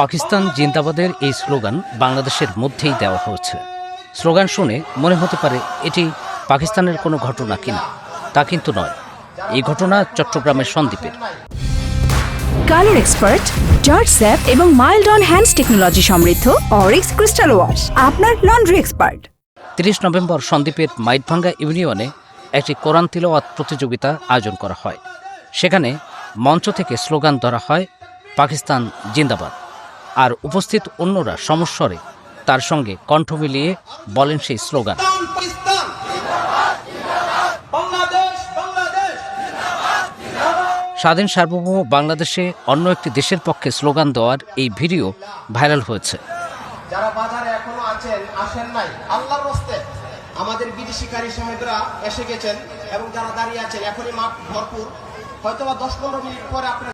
পাকিস্তান জিন্দাবাদের এই স্লোগান বাংলাদেশের মধ্যেই দেওয়া হয়েছে। স্লোগান শুনে মনে হতে পারে এটি পাকিস্তানের কোনো ঘটনা কিনা। তা কিন্তু নয়। এই ঘটনা চট্টগ্রামের সন্দ্বীপের। কালার এক্সপার্ট জর্জ স্যাপ এবং মাইল্ড অন হ্যান্ডস টেকনোলজি সমৃদ্ধ অরিক্স ক্রিস্টাল ওয়াশ আপনার লন্ড্রি এক্সপার্ট। তিরিশ নভেম্বর সন্দ্বীপের মাইটভাঙ্গা ইউনিয়নে একটি কোরআন তিলওয়াত প্রতিযোগিতা আয়োজন করা হয়। সেখানে মঞ্চ থেকে স্লোগান ধরা হয় পাকিস্তান জিন্দাবাদ। আর উপস্থিত অন্যরা সমস্বরে তার সঙ্গে কণ্ঠ মিলিয়ে বলেন সেই স্লোগান। স্বাধীন সার্বভৌম বাংলাদেশে অন্য একটি দেশের পক্ষে স্লোগান দেওয়ার এই ভিডিও ভাইরাল হয়েছে। যারা বাজারে এখনও আছেন আসেন নাই আল্লাহর রস্তে আমাদের বিদেশিকারী সাহেবরা এসে গেছেন এবং যারা দাঁড়িয়ে আছেন এখনই মাঠ ভরপুর। হয়তো বা দশ পনেরো মিনিট পরে আপনারা